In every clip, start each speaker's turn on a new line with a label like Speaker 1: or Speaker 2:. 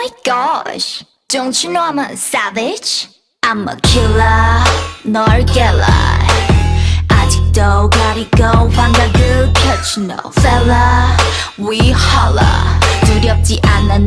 Speaker 1: my gosh. Don't you know I'm a savage? I'm a killer. 널 깰라. 아직도 가리고 환각을 켜지 No fella. We holla 두렵지 않아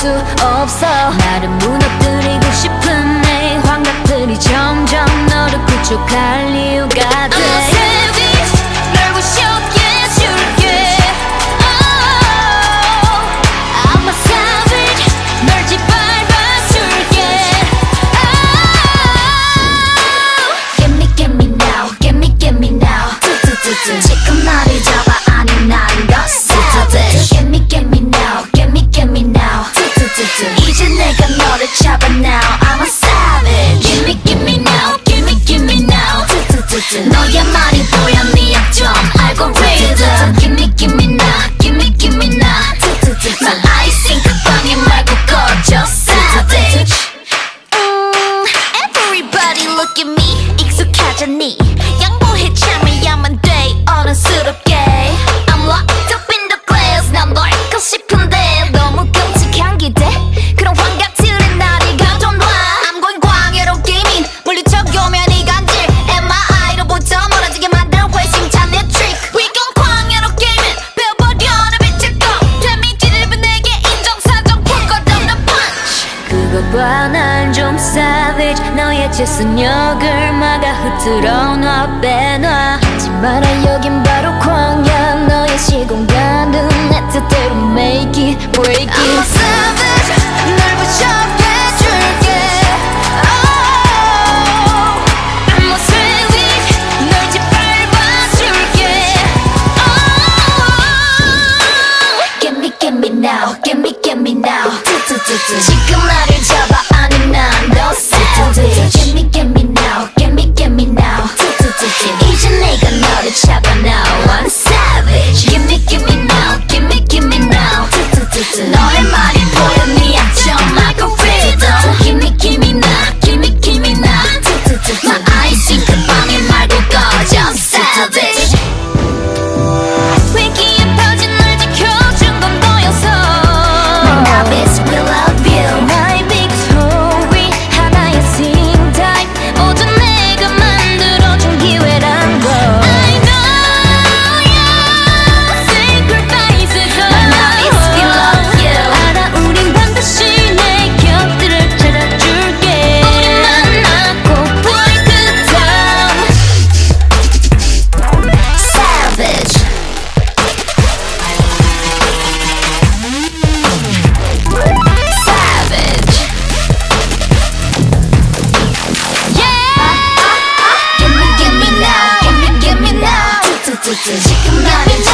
Speaker 1: 수 없어. 나를 무너뜨리고 싶은 내 환각들이 점점 너를 구축할 너를 잡아 now I'm a savage. Gimme gimme now gimme gimme now. 너야말이 그것 봐난 좀 savage. 너의 재선역을 막아 흐트러 놔 빼놔. 하지 마라 여긴 바로 광야. 너의 시공간은 내 뜻대로 make it break it. I'm a savage. 널 붙여. 지금 나를